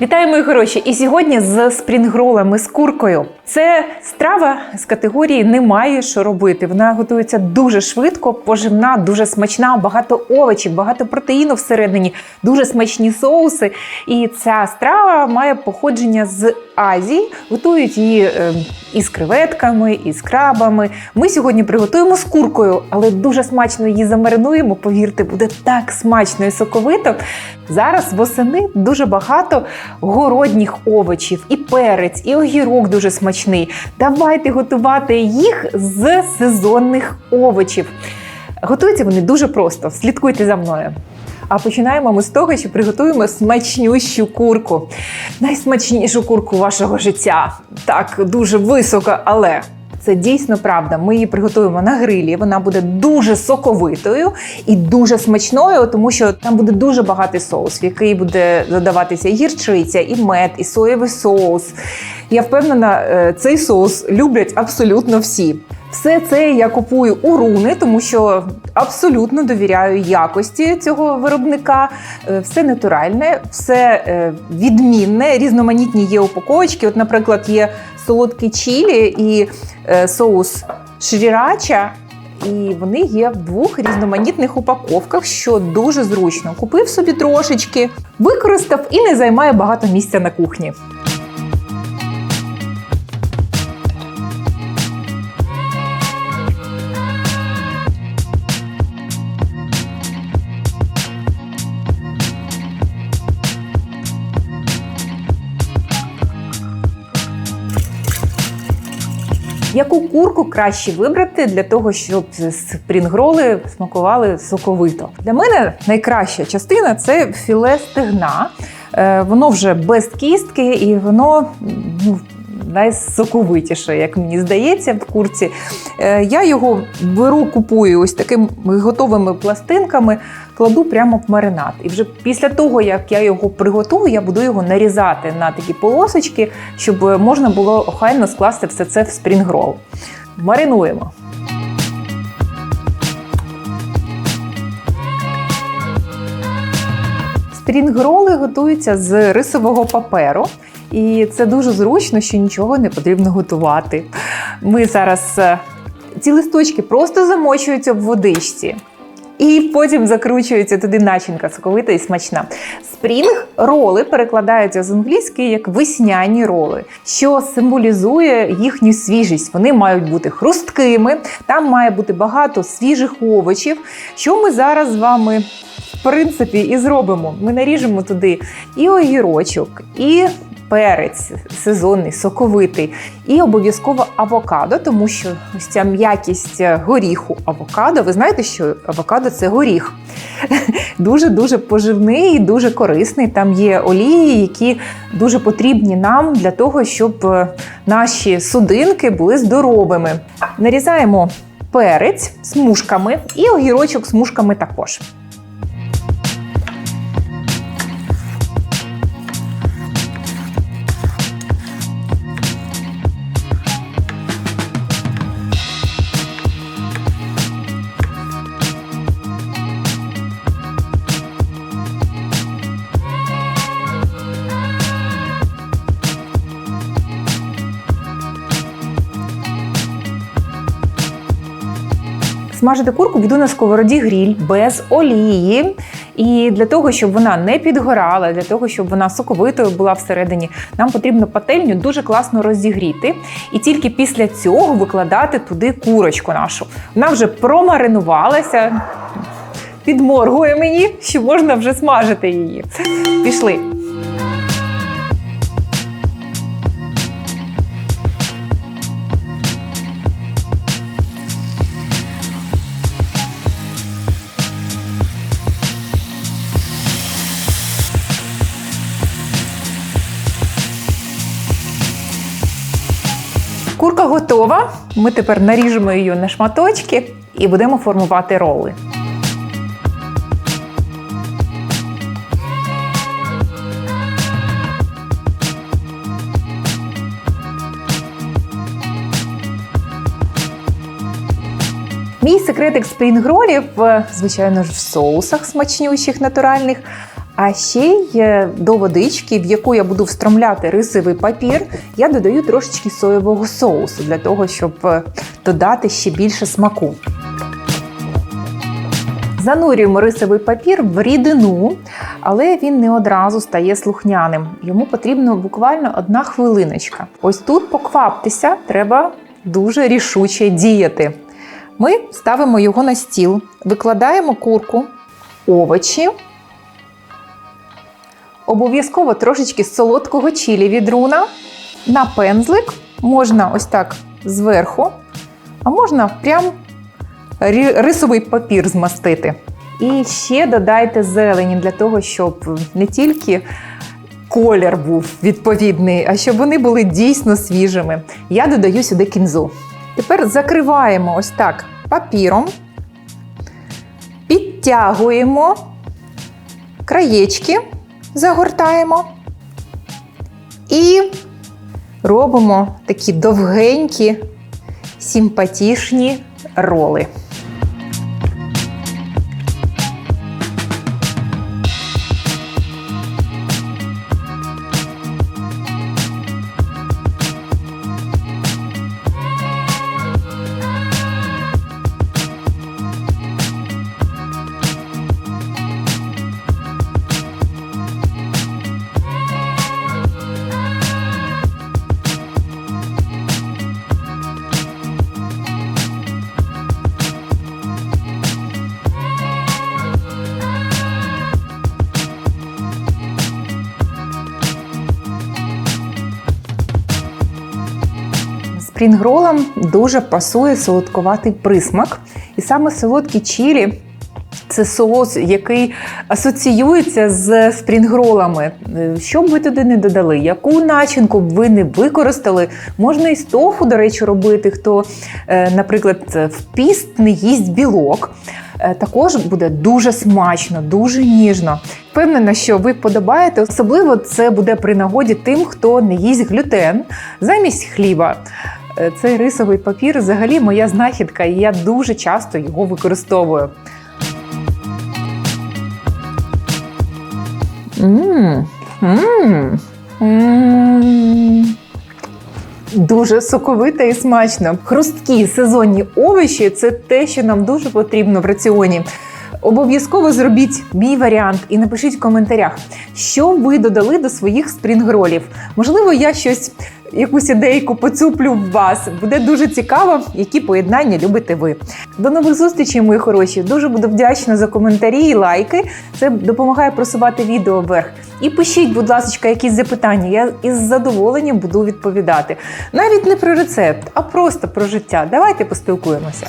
Вітаю, мої хороші! І сьогодні з спрінгролами з куркою. Це страва з категорії немає що робити. Вона готується дуже швидко, поживна, дуже смачна, багато овочів, багато протеїну всередині, дуже смачні соуси. І ця страва має походження з Азії. Готують її е, і з креветками, і з крабами. Ми сьогодні приготуємо з куркою, але дуже смачно її замаринуємо. Повірте, буде так смачно і соковито. Зараз восени дуже багато городніх овочів, і перець, і огірок дуже смачний. Давайте готувати їх з сезонних овочів. Готуються вони дуже просто. Слідкуйте за мною. А починаємо ми з того, що приготуємо смачнющу курку. Найсмачнішу курку вашого життя. Так, дуже висока, але це дійсно правда. Ми її приготуємо на грилі. Вона буде дуже соковитою і дуже смачною, тому що там буде дуже багатий соус, в який буде додаватися гірчиця, і мед, і соєвий соус. Я впевнена, е, цей соус люблять абсолютно всі. Все це я купую у руни, тому що абсолютно довіряю якості цього виробника. Е, Все натуральне, все е, відмінне, різноманітні є упаковочки. От, наприклад, є солодкі чілі і е, соус шрірача. І вони є в двох різноманітних упаковках, що дуже зручно. Купив собі трошечки, використав і не займає багато місця на кухні. Яку курку краще вибрати для того, щоб спрінгроли смакували соковито? Для мене найкраща частина це філе стегна. Е, Воно вже без кістки і воно ну, найсоковитіше, як мені здається, в курці. Е, Я його беру, купую ось такими готовими пластинками, кладу прямо в маринад. І вже після того, як я його приготую, я буду його нарізати на такі полосочки, щоб можна було охайно скласти все це в спрінгрол. Маринуємо. Спрінгроли готуються з рисового паперу. І це дуже зручно, що нічого не потрібно готувати. Ми зараз е, ці листочки просто замочуються в водичці. І потім закручується туди начинка соковита і смачна. Спрінг роли перекладаються з англійської як весняні роли, що символізує їхню свіжість. Вони мають бути хрусткими, там має бути багато свіжих овочів. Що ми зараз з вами в принципі і зробимо? Ми наріжемо туди і огірочок, і перець сезонний, соковитий, і обов'язково авокадо, тому що ось ця м'якість горіху авокадо. Ви знаєте, що авокадо це горіх. Дуже-дуже поживний і дуже корисний. Там є олії, які дуже потрібні нам для того, щоб е, наші судинки були здоровими. Нарізаємо перець смужками і огірочок смужками також. Смажити курку буду на сковороді гріль без олії. І для того, щоб вона не підгорала, для того, щоб вона соковитою була всередині, нам потрібно пательню дуже класно розігріти. І тільки після цього викладати туди курочку нашу. Вона вже промаринувалася, підморгує мені, що можна вже смажити її. Пішли. Готова. Ми тепер наріжемо її на шматочки і будемо формувати роли. Мій секретик спрінгролів, е, звичайно ж, в соусах смачнющих, натуральних. А ще й до водички, в яку я буду встромляти рисовий папір, я додаю трошечки соєвого соусу для того, щоб е, додати ще більше смаку. Занурюємо рисовий папір в рідину, але він не одразу стає слухняним. Йому потрібно буквально одна хвилиночка. Ось тут покваптеся, треба дуже рішуче діяти. Ми ставимо його на стіл, викладаємо курку, овочі, обов'язково трошечки солодкого чилі від руна. На пензлик можна ось так зверху, а можна прям рисовий папір змастити. І ще додайте зелені для того, щоб не тільки колір був відповідний, а щоб вони були дійсно свіжими. Я додаю сюди кінзу. Тепер закриваємо ось так папіром, підтягуємо краєчки, загортаємо і робимо такі довгенькі, симпатічні роли. Спрінгролам дуже пасує солодкуватий присмак. І саме солодкі чілі це соус, який асоціюється з спрінгролами. Е, Що б ви туди не додали, яку начинку б ви не використали, можна і з до речі, робити, хто, е, наприклад, в піст не їсть білок. Е, Також буде дуже смачно, дуже ніжно. Впевнена, що ви подобаєте. Особливо це буде при нагоді тим, хто не їсть глютен замість хліба. Е, Цей рисовий папір взагалі моя знахідка, і я дуже часто його використовую. Мм. Мм. Мм. Дуже соковита і смачно. Хрусткі сезонні овочі це те, що нам дуже потрібно в раціоні. Обов'язково зробіть мій варіант і напишіть в коментарях, що ви додали до своїх спрінгролів. Можливо, я щось, якусь ідейку поцюплю в вас. Буде дуже цікаво, які поєднання любите ви. До нових зустрічей, мої хороші. Дуже буду вдячна за коментарі і лайки. Це допомагає просувати відео вверх. І пишіть, будь ласка, якісь запитання. Я із задоволенням буду відповідати. Навіть не про рецепт, а просто про життя. Давайте поспілкуємося.